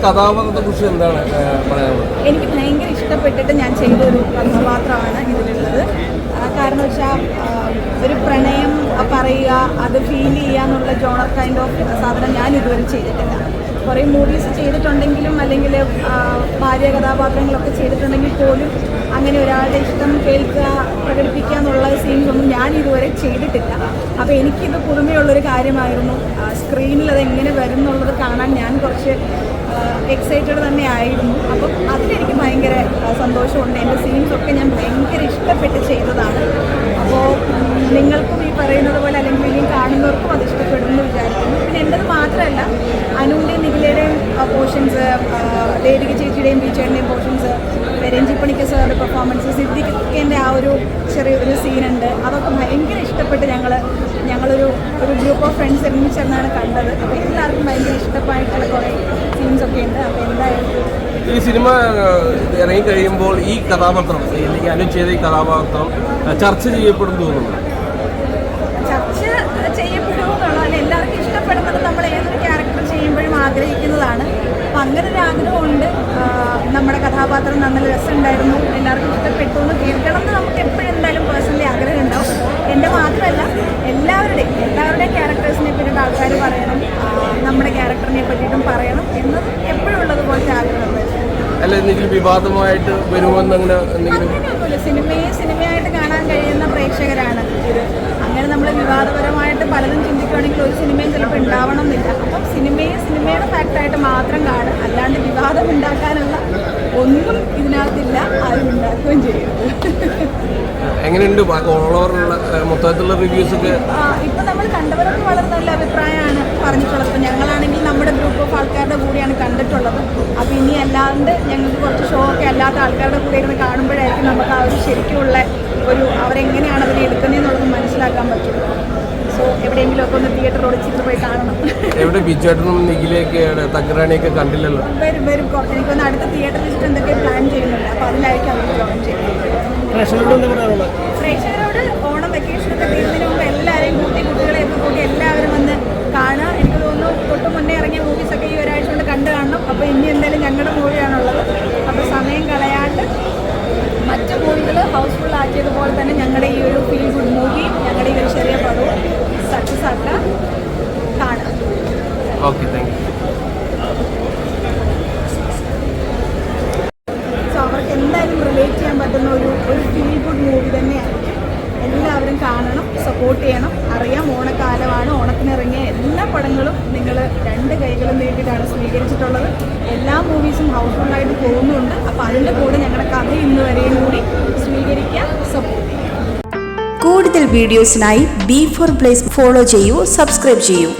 കഥാപാത്രത്തെ കുറിച്ച് എന്താണ് എനിക്ക് ഭയങ്കര ഇഷ്ടപ്പെട്ടിട്ട് ഞാൻ ചെയ്ത ഒരു കഥാപാത്രമാണ് അത് ഫീൽ ചെയ്യാന്നുള്ള ജോണർ കൈൻഡ് ഓഫ് സാധനം ഞാൻ ഇതുവരെ ചെയ്തിട്ടില്ല. കുറേ മൂവീസ് ചെയ്തിട്ടുണ്ടെങ്കിലും അല്ലെങ്കിൽ ഭാര്യ കഥാപാത്രങ്ങളൊക്കെ ചെയ്തിട്ടുണ്ടെങ്കിൽ പോലും അങ്ങനെ ഒരാളുടെ ഇഷ്ടം കേൾക്കുക പ്രകടിപ്പിക്കുക എന്നുള്ള സീൻസ് ഒന്നും ഞാൻ ഇതുവരെ ചെയ്തിട്ടില്ല. അപ്പോൾ എനിക്കിത് പുതുമയുള്ളൊരു കാര്യമായിരുന്നു. സ്ക്രീനിൽ അത് എങ്ങനെ വരും എന്നുള്ളത് കാണാൻ ഞാൻ കുറച്ച് എക്സൈറ്റഡ് തന്നെ ആയിരുന്നു. അപ്പം അതിലെനിക്ക് ഭയങ്കര സന്തോഷമുണ്ട്. എന്റെ സീൻസൊക്കെ ഞാൻ ഭയങ്കര ഇഷ്ടപ്പെട്ട് ചെയ്തതാണ്. അപ്പോൾ നിങ്ങൾക്കും ഈ പറയുന്നത് പോലെ അല്ലെങ്കിൽ ഇനിയും കാണുന്നവർക്കും അത് ഇഷ്ടപ്പെടുമെന്ന് വിചാരിക്കുന്നു. പിന്നെ എന്റെത് മാത്രമല്ല അനുവിന്റെയും നിഖിലയുടെയും പോർഷൻസ് ദേവിക ചേച്ചിയുടെയും ബീച്ചേടിന്റെയും പോർഷൻസ് രഞ്ജിപ്പണിക്ക് പണിക്ക സാറിന്റെ പെർഫോമൻസ് സിദ്ദിഖിന്റെ ആ ഒരു ചെറിയൊരു സീനുണ്ട് അതൊക്കെ ഭയങ്കര ഇഷ്ടപ്പെട്ട് ഞങ്ങൾ ഞങ്ങളൊരു ഒരു ഗ്രൂപ്പ് ഓഫ് ഫ്രണ്ട്സ് ഒരുമിച്ചെന്നാണ് കണ്ടത്. അപ്പോൾ എല്ലാവർക്കും ഭയങ്കര ഇഷ്ടമായിട്ടുള്ള കുറേ സീൻസൊക്കെ ഉണ്ട്. അപ്പോൾ എന്തായാലും ഈ സിനിമ ഇറങ്ങി കഴിയുമ്പോൾ ഈ കഥാപാത്രം അല്ലെങ്കിൽ ഈ കഥാപാത്രം ചർച്ച ചെയ്യപ്പെടും തോന്നുന്നു ചർച്ച ചെയ്യപ്പെടുമെന്നുള്ള അല്ല എല്ലാവർക്കും ഇഷ്ടപ്പെടുന്നത് നമ്മൾ ഏതൊരു ക്യാരക്ടർ ചെയ്യുമ്പോഴും ആഗ്രഹിക്കുന്നതാണ് അപ്പം അങ്ങനെ ഒരു ആഗ്രഹമുണ്ട് ആ, നമ്മുടെ കഥാപാത്രം നല്ല രസമുണ്ടായിരുന്നു. എല്ലാവർക്കും ഇഷ്ടപ്പെട്ടു എന്ന് കേൾക്കണം എന്ന് നമുക്ക് എപ്പോഴും എന്തായാലും പേഴ്സണലി ആഗ്രഹം ഉണ്ടാവും. എന്റെ മാത്രമല്ല എല്ലാവരുടെയും എല്ലാവരുടെയും ക്യാരക്ടേഴ്സിനെ പറ്റിയിട്ട് ആൾക്കാർ പറയണം. നമ്മുടെ ക്യാരക്ടറിനെ പറ്റിയിട്ടും പറയണം എന്ന് എപ്പോഴും ഉള്ളതുപോലത്തെ ആഗ്രഹം അല്ല എന്തെങ്കിലും വിവാദമായിട്ട് വരുമെന്ന് അങ്ങനെ എന്തെങ്കിലും? സിനിമയെ സിനിമയായിട്ട് കാണാൻ കഴിയുന്ന പ്രേക്ഷകരാണ് ഇത്. അങ്ങനെ നമ്മൾ വിവാദപരമായിട്ട് പലതും ചിന്തിക്കുകയാണെങ്കിൽ ഒരു സിനിമയും ചിലപ്പോൾ ഉണ്ടാവണം എന്നില്ല അപ്പം സിനിമയെ സിനിമയുടെ ഫാക്റ്റായിട്ട് മാത്രം കാണും അല്ലാണ്ട് വിവാദം ഉണ്ടാക്കാനുള്ള ഒന്നും ഇതിനകത്തില്ല ആരും ഉണ്ടാക്കുകയും ചെയ്യരുത്. എങ്ങനെയുണ്ട് ഓവറുള്ള മൊത്തത്തിലുള്ള റിവ്യൂസ് ഒക്കെ? ഇപ്പൊ നമ്മൾ കണ്ടവരൊക്കെ വളരെ നല്ല അഭിപ്രായമാണ് പറഞ്ഞിട്ടുള്ളത്. ഇപ്പൊ ഞങ്ങളാണെങ്കിൽ നമ്മുടെ ഗ്രൂപ്പ് ഓഫ് ആൾക്കാരുടെ കൂടെയാണ് കണ്ടിട്ടുള്ളത്. അപ്പൊ ഇനി അല്ലാണ്ട് ഞങ്ങൾക്ക് കുറച്ച് ഷോ ഒക്കെ അല്ലാത്ത ആൾക്കാരുടെ കൂടെ ഇരുന്ന് കാണുമ്പോഴായിരിക്കും നമുക്ക് ആ ഒരു ശരിക്കുള്ള ഒരു അവരെങ്ങനെയാണ് അതിനെ എടുക്കുന്നതെന്നുള്ളത് മനസ്സിലാക്കാൻ പറ്റുള്ളൂ സോ എവിടെയെങ്കിലും ഒക്കെ ഒന്ന് തിയേറ്റർ ഒളിച്ചിട്ട് പോയി കാണണം എവിടെ ബിജുവേട്ടനും നിഖിലയൊക്കെയാണ് തകരാണിയൊക്കെ കണ്ടില്ലല്ലോ. വരും വരും. കുറച്ച് എനിക്കൊന്ന് അടുത്ത തിയേറ്റർ എന്തൊക്കെ പ്ലാൻ ചെയ്യുന്നുണ്ട്. അപ്പോൾ അതിലായിരിക്കും അവർ ജോയിൻ ചെയ്യുന്നത്. പ്രേക്ഷകരോട് എന്താ പറയാനുള്ളത്? പ്രേക്ഷകരോട് ഓണം വെക്കേഷനൊക്കെ മുമ്പ് എല്ലാവരെയും കൂട്ടി കുട്ടികളെയൊക്കെ കൂട്ടി എല്ലാവരും വന്ന് കാണുക. എനിക്ക് തോന്നുന്നു തൊട്ട് മുന്നേ ഇറങ്ങിയ മൂവീസൊക്കെ ഈ ഒരാഴ്ച കൊണ്ട് കണ്ടു കാണണം. അപ്പോൾ ഇനി എന്തായാലും ഞങ്ങളുടെ മൂവിയാണുള്ളത് അപ്പൊ സമയം കളയാണ്ട് മറ്റു മൂവികൾ ഹൗസ്ഫുൾ ആക്കിയതുപോലെ തന്നെ ഞങ്ങളുടെ ഈ ഒരു ഫീൽ ഗുഡ് മൂവി ഞങ്ങളുടെ ഈ ഒരു ചെറിയ പടവും സക്സസ് ആക്കുക കാണുക ഓക്കെ താങ്ക് യു സോ അവർക്ക് എന്തായാലും റിലേറ്റ് ചെയ്യാൻ പറ്റുന്ന ഒരു ഒരു ഫീൽ ഗുഡ് മൂവി തന്നെയാണ് എല്ലാവരും കാണണം സപ്പോർട്ട് ചെയ്യണം. അറിയാം ഓണക്കാലമാണ് ഓണത്തിനിറങ്ങിയ എല്ലാ പടങ്ങളും നിങ്ങൾ രണ്ട് കൈകളും നീട്ടിയിട്ടാണ് സ്വീകരിച്ചിട്ടുള്ളത്. എല്ലാ മൂവീസും ഹൗസ്ഫുള്ളായിട്ട് പോകുന്നുണ്ട്. അപ്പോൾ അതിന്റെ കൂടെ ഞങ്ങളുടെ കഥ ഇന്ന് വരെയും കൂടി സ്വീകരിക്കുക സപ്പോർട്ട് ചെയ്യുക. കൂടുതൽ വീഡിയോസിനായി ബി ഫോർ പ്ലേസ് ഫോളോ ചെയ്യൂ സബ്സ്ക്രൈബ് ചെയ്യൂ.